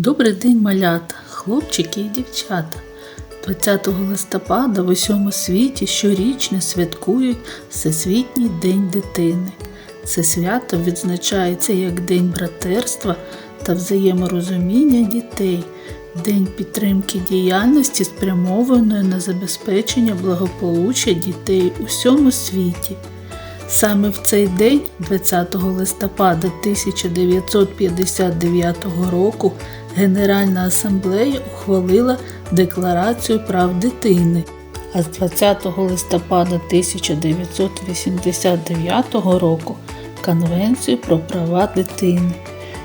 Добрий день, малята, хлопчики і дівчата. 20 листопада в усьому світі щорічно святкують Всесвітній день дитини. Це свято відзначається як День братерства та взаєморозуміння дітей, День підтримки діяльності, спрямованої на забезпечення благополуччя дітей у всьому світі. Саме в цей день, 20 листопада 1959 року, Генеральна асамблея ухвалила Декларацію прав дитини. А з 20 листопада 1989 року Конвенцію про права дитини.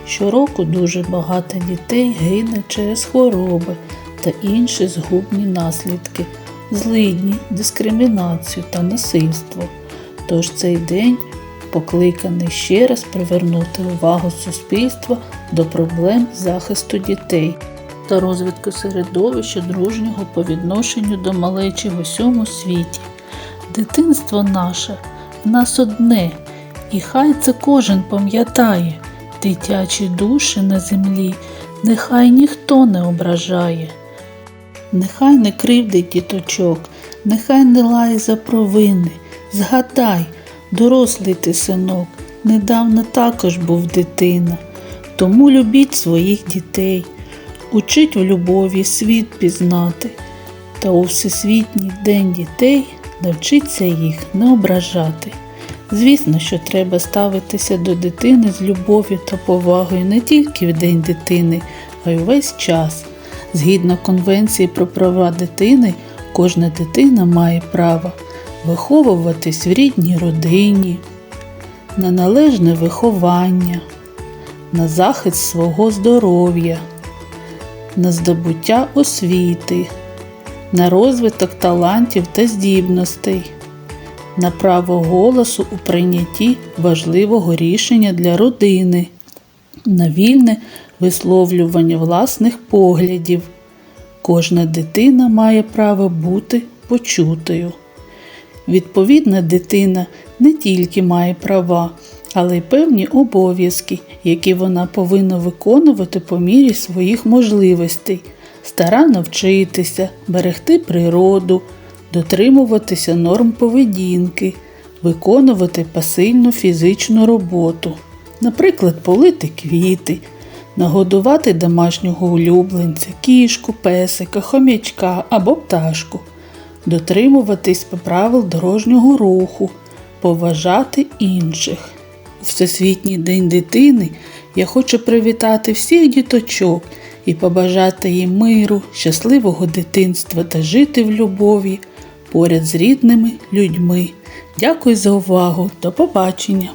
Щороку дуже багато дітей гине через хвороби та інші згубні наслідки, злидні, дискримінацію та насильство. Тож цей день покликаний ще раз привернути увагу суспільства до проблем захисту дітей та розвитку середовища дружнього по відношенню до малечі в усьому світі. Дитинство наше в нас одне, і хай це кожен пам'ятає, дитячі душі на землі, нехай ніхто не ображає. Нехай не кривдить діточок, нехай не лає за провини. Згадай, дорослий ти синок, недавно також був дитина. Тому любіть своїх дітей, учить у любові світ пізнати, та у Всесвітній день дітей навчиться їх не ображати. Звісно, що треба ставитися до дитини з любов'ю та повагою не тільки в День дитини, а й увесь час. Згідно Конвенції про права дитини, кожна дитина має право виховуватись в рідній родині, на належне виховання, на захист свого здоров'я, на здобуття освіти, на розвиток талантів та здібностей, на право голосу у прийнятті важливого рішення для родини, на вільне висловлювання власних поглядів. Кожна дитина має право бути почутою. Відповідна дитина не тільки має права, але й певні обов'язки, які вона повинна виконувати по мірі своїх можливостей, старанно вчитися, берегти природу, дотримуватися норм поведінки, виконувати пасивну фізичну роботу, наприклад, полити квіти, нагодувати домашнього улюбленця, кішку, песика, хомячка або пташку дотримуватись правил дорожнього руху, поважати інших. У Всесвітній день дитини я хочу привітати всіх діточок і побажати їм миру, щасливого дитинства та жити в любові поряд з рідними людьми. Дякую за увагу. До побачення!